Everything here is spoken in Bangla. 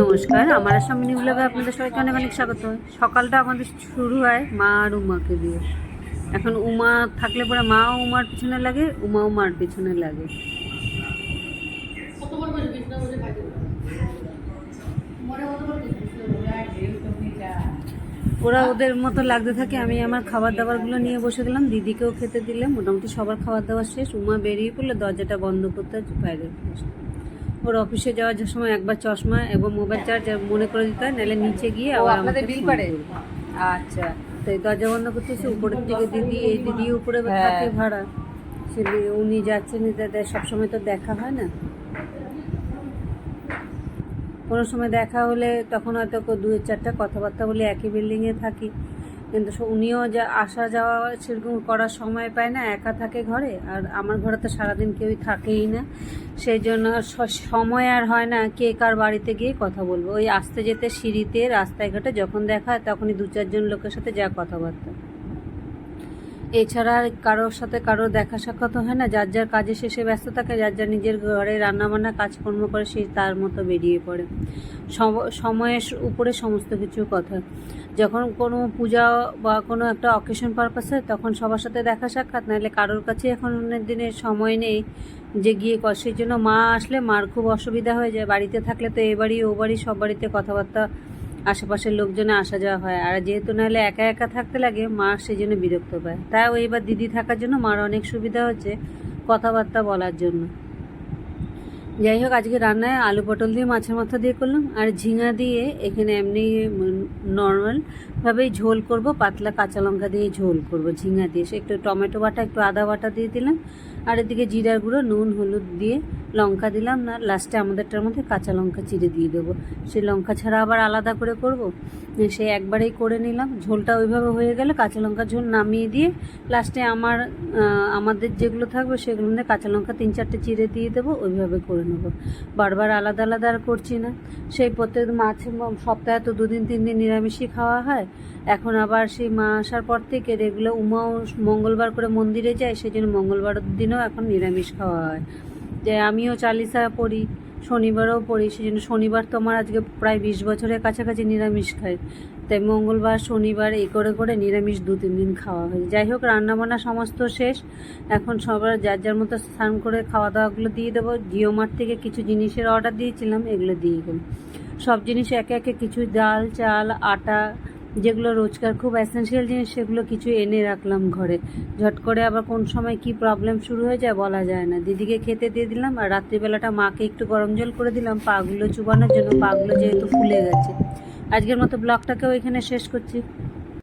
নমস্কার, আমার সামনে ব্লগে আপনাদের সবাইকে অনেক অনেক স্বাগত। সকালটা আমাদের শুরু হয় মা আর উমাকে দিয়ে। এখন উমা থাকলে পরে মা উমার পিছনে লাগে উমা উমার পিছনে লাগে। ওরা ওদের মতো লাগতে থাকে, আমি আমার খাবার দাবারগুলো নিয়ে বসে গেলাম, দিদিকেও খেতে দিলে মোটামুটি সবার খাবার দাবার শেষ, উমা বেরিয়ে পড়লে দরজাটা বন্ধ করতে বাইরে। ওর অফিসে যাওয়ার সময় একবার চশমা এবং মোবাইল চার্জ মনে করে দিতে হয় নাহলে নিচে গিয়ে আবার আমাকে বিল। আচ্ছা। তাই দরজা বন্ধ করতেছে উপরের দিকে দিদি এই দিদি উপরে হ্যাঁ। থাকে ভাড়া। সে উনি যাচ্ছেন সবসময় তো দেখা হয় না। কোনো সময় দেখা হলে তখন হয়তো দু চারটা কথাবার্তা বলে একই বিল্ডিংয়ে থাকি। কিন্তু উনিও যা আসা যাওয়া সেরকম করার সময় পায় না, একা থাকে ঘরে। আর আমার ঘরে তো সারাদিন কেউই থাকেই না। সেই জন্য সময় আর হয় না কে কার বাড়িতে গিয়ে কথা বলব। ওই আসতে যেতে সিঁড়িতে রাস্তায় ঘাটে যখন দেখা হয় তখনই দু চারজন লোকের সাথে যা কথাবার্তা। এছাড়া আর কারোর সাথে কারোর দেখা সাক্ষাৎ হয় না। যার যার কাজে শেষে ব্যস্ত থাকে, যার যার নিজের ঘরে রান্নাবান্না, কাজকর্ম করে, সে তার মতো বেরিয়ে পড়ে। সম- সময়ের উপরে সমস্ত কিছু কথা। যখন কোনো পূজা বা কোনো একটা অকেশন পারপাস তখন সবার সাথে দেখা সাক্ষাৎ। নাহলে কারোর কাছে এখন দিনের সময় নেই যে গিয়ে কর সেই জন্য মা আসলে মার খুব অসুবিধা হয়ে যায়। বাড়িতে থাকলে তো এ বাড়ি, ও বাড়ি, সব বাড়িতে কথাবার্তা আশেপাশের লোকজনে আসা যাওয়া হয়। আর যেহেতু নাহলে একা একা থাকতে লাগে, মা সেই জন্য বিরক্ত পায়। তাই ও এবার দিদি থাকার জন্য মার অনেক সুবিধা হচ্ছে কথাবার্তা বলার জন্য। যাই হোক, আজকে রান্নায় আলু পটল দিয়ে, মাছের মাথা দিয়ে করলাম। আর ঝিঙা দিয়ে এখানে এমনি নর্মালভাবেই ঝোল করব। পাতলা কাঁচা লঙ্কা দিয়ে ঝোল করব, ঝিঙা দিয়ে। সে একটু টমেটো বাটা, একটু আদা বাটা দিয়ে দিলাম। আর এদিকে জিরার গুঁড়ো, নুন, হলুদ দিয়ে লঙ্কা দিলাম না লাস্টে আমাদেরটার মধ্যে কাঁচা লঙ্কা চিড়ে দিয়ে দেবো। সেই লঙ্কা ছাড়া আবার আলাদা করে করব? সে একবারেই করে নিলাম। ঝোলটা ওইভাবে হয়ে গেলে কাঁচা লঙ্কা ঝোল নামিয়ে দিয়ে লাস্টে আমার আমাদের যেগুলো থাকবে সেগুলো মধ্যে কাঁচা লঙ্কা তিন চারটে চিড়ে দিয়ে দেবো, ওইভাবে করে নেব। বারবার আলাদা আলাদা আর করছি না। সেই প্রত্যেক মাছ সপ্তাহে তো দুদিন তিন দিন নিরামিষই খাওয়া হয়। এখন আবার সেই মা আসার পর থেকে রেগুলার উমাও মঙ্গলবার করে মন্দিরে যায়, সেই জন্য মঙ্গলবার দিনও এখন নিরামিষ খাওয়া হয়। যে আমিও চালিসা পড়ি, শনিবারও পড়ি সেই জন্য শনিবার তো আমার আজকে প্রায় বিশ বছরের কাছাকাছি নিরামিষ খাই। তাই মঙ্গলবার, শনিবার এই করে করে নিরামিষ দু, তিন দিন খাওয়া হয়। যাই হোক, রান্নাবান্না সমস্ত শেষ। এখন সবার যার যার মতো স্নান করে খাওয়া দাওয়াগুলো দিয়ে দেবো। জিও মার্ট থেকে কিছু জিনিসের অর্ডার দিয়েছিলাম, এগুলো দিয়ে গেলাম সব জিনিস একে একে কিছু ডাল, চাল, আটা যেগুলো রোজকার, খুব অ্যাসেন্সিয়াল জিনিস, সেগুলো কিছু এনে রাখলাম ঘরে। ঝট করে আবার কোন সময় কি প্রবলেম শুরু হয়ে যায় বলা যায় না। দিদিকে খেতে দিয়ে দিলাম আর রাত্রিবেলাটা মাকে একটু গরম জল করে দিলাম পাগুলো চুবানোর জন্য পাগুলো যেহেতু ফুলে গেছে। আজকের মতো ব্লগটাকেও এখানে শেষ করছি।